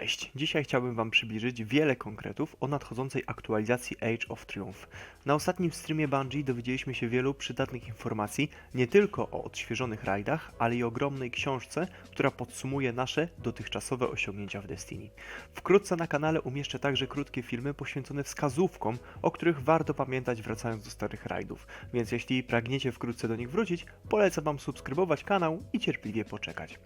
Cześć! Dzisiaj chciałbym Wam przybliżyć wiele konkretów o nadchodzącej aktualizacji Age of Triumph. Na ostatnim streamie Bungie dowiedzieliśmy się wielu przydatnych informacji nie tylko o odświeżonych rajdach, ale i ogromnej książce, która podsumuje nasze dotychczasowe osiągnięcia w Destiny. Wkrótce na kanale umieszczę także krótkie filmy poświęcone wskazówkom, o których warto pamiętać wracając do starych rajdów, więc jeśli pragniecie wkrótce do nich wrócić, polecam Wam subskrybować kanał i cierpliwie poczekać.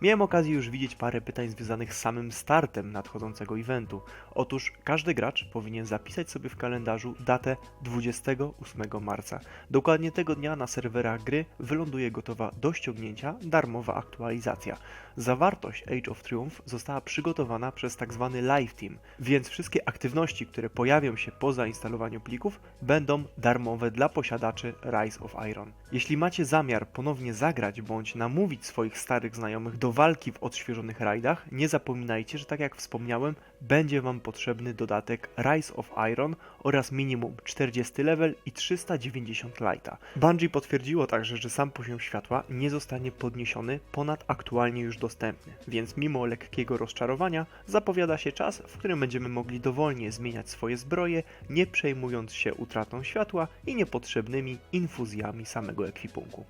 Miałem okazję już widzieć parę pytań związanych z samym startem nadchodzącego eventu. Otóż każdy gracz powinien zapisać sobie w kalendarzu datę 28 marca. Dokładnie tego dnia na serwerach gry wyląduje gotowa do ściągnięcia darmowa aktualizacja. Zawartość Age of Triumph została przygotowana przez tzw. Live Team, więc wszystkie aktywności, które pojawią się po zainstalowaniu plików, będą darmowe dla posiadaczy Rise of Iron. Jeśli macie zamiar ponownie zagrać bądź namówić swoich starych znajomych do walki w odświeżonych rajdach, nie zapominajcie, że tak jak wspomniałem, będzie Wam potrzebny dodatek Rise of Iron oraz minimum 40 level i 390 lighta. Bungie potwierdziło także, że sam poziom światła nie zostanie podniesiony ponad aktualnie już dostępny, więc mimo lekkiego rozczarowania zapowiada się czas, w którym będziemy mogli dowolnie zmieniać swoje zbroje, nie przejmując się utratą światła i niepotrzebnymi infuzjami samego ekwipunku.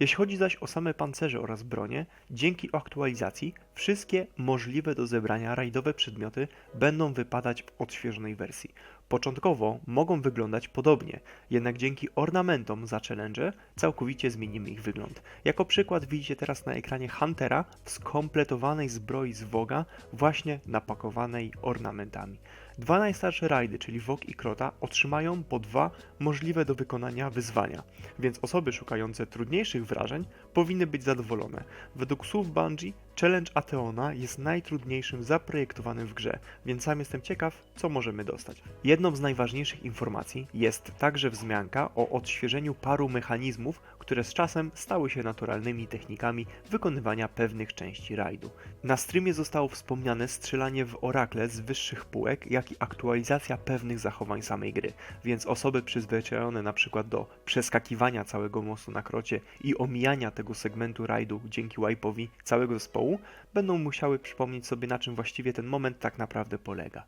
Jeśli chodzi zaś o same pancerze oraz bronie, dzięki aktualizacji wszystkie możliwe do zebrania rajdowe przedmioty będą wypadać w odświeżonej wersji. Początkowo mogą wyglądać podobnie, jednak dzięki ornamentom za challenge całkowicie zmienimy ich wygląd. Jako przykład widzicie teraz na ekranie Huntera w skompletowanej zbroi z Woga, właśnie napakowanej ornamentami. Dwa najstarsze rajdy, czyli Wog i Krota, otrzymają po dwa możliwe do wykonania wyzwania, więc osoby szukające trudniejszych wrażeń powinny być zadowolone. Według słów Bungie, challenge Ateona jest najtrudniejszym zaprojektowanym w grze, więc sam jestem ciekaw, co możemy dostać. Jedną z najważniejszych informacji jest także wzmianka o odświeżeniu paru mechanizmów, które z czasem stały się naturalnymi technikami wykonywania pewnych części rajdu. Na streamie zostało wspomniane strzelanie w orakle z wyższych półek, jak i aktualizacja pewnych zachowań samej gry, więc osoby przyzwyczajone przykład do przeskakiwania całego mostu na krocie i omijania tego segmentu rajdu dzięki wipe'owi całego zespołu, będą musiały przypomnieć sobie na czym właściwie ten moment tak naprawdę polega.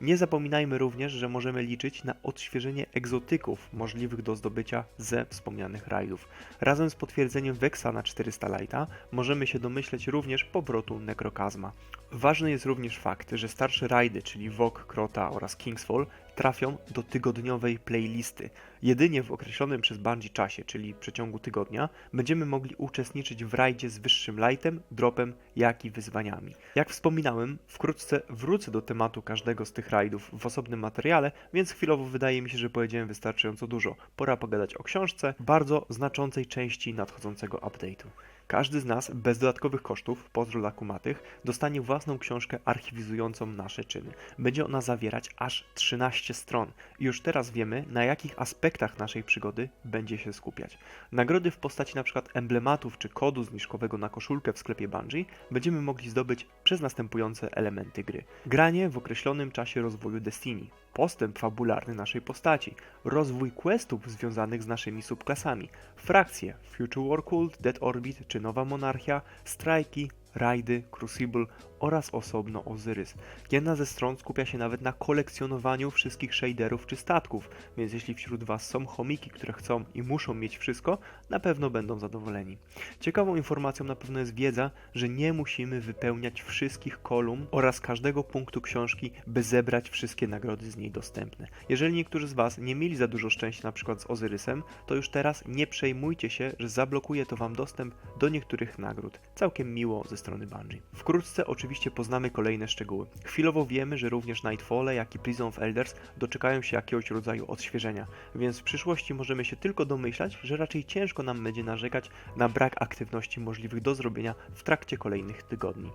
Nie zapominajmy również, że możemy liczyć na odświeżenie egzotyków możliwych do zdobycia ze wspomnianych rajdów. Razem z potwierdzeniem Vexa na 400 Lighta możemy się domyśleć również powrotu Necrokazma. Ważny jest również fakt, że starsze rajdy, czyli Vog, Krota oraz Kingsfall trafią do tygodniowej playlisty. Jedynie w określonym przez Bungie czasie, czyli przeciągu tygodnia, będziemy mogli uczestniczyć w rajdzie z wyższym lightem, dropem, jak i wyzwaniami. Jak wspominałem, wkrótce wrócę do tematu każdego z tych rajdów w osobnym materiale, więc chwilowo wydaje mi się, że powiedziałem wystarczająco dużo. Pora pogadać o książce, bardzo znaczącej części nadchodzącego update'u. Każdy z nas bez dodatkowych kosztów, pozdro dla kumatych, dostanie własną książkę archiwizującą nasze czyny. Będzie ona zawierać aż 13 stron i już teraz wiemy, na jakich aspektach naszej przygody będzie się skupiać. Nagrody w postaci np. emblematów czy kodu zniżkowego na koszulkę w sklepie Bungie będziemy mogli zdobyć przez następujące elementy gry. Granie w określonym czasie rozwoju Destiny, postęp fabularny naszej postaci, rozwój questów związanych z naszymi subklasami, frakcje Future War Cult, Dead Orbit czy Nowa Monarchia, strajki, rajdy, Crucible oraz osobno Ozyrys. Jedna ze stron skupia się nawet na kolekcjonowaniu wszystkich shaderów czy statków, więc jeśli wśród Was są chomiki, które chcą i muszą mieć wszystko, na pewno będą zadowoleni. Ciekawą informacją na pewno jest wiedza, że nie musimy wypełniać wszystkich kolumn oraz każdego punktu książki, by zebrać wszystkie nagrody z niej dostępne. Jeżeli niektórzy z Was nie mieli za dużo szczęścia na przykład z Ozyrysem, to już teraz nie przejmujcie się, że zablokuje to Wam dostęp do niektórych nagród. Całkiem miło ze strony Bungie. Wkrótce oczywiście poznamy kolejne szczegóły. Chwilowo wiemy, że również Nightfall, jak i Prison of Elders doczekają się jakiegoś rodzaju odświeżenia, więc w przyszłości możemy się tylko domyślać, że raczej ciężko nam będzie narzekać na brak aktywności możliwych do zrobienia w trakcie kolejnych tygodni.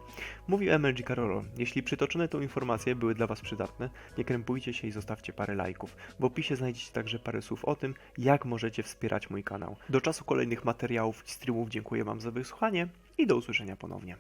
Mówił MLG Carolo. Jeśli przytoczone tą informacje były dla Was przydatne, nie krępujcie się i zostawcie parę lajków. W opisie znajdziecie także parę słów o tym, jak możecie wspierać mój kanał. Do czasu kolejnych materiałów i streamów dziękuję Wam za wysłuchanie i do usłyszenia ponownie.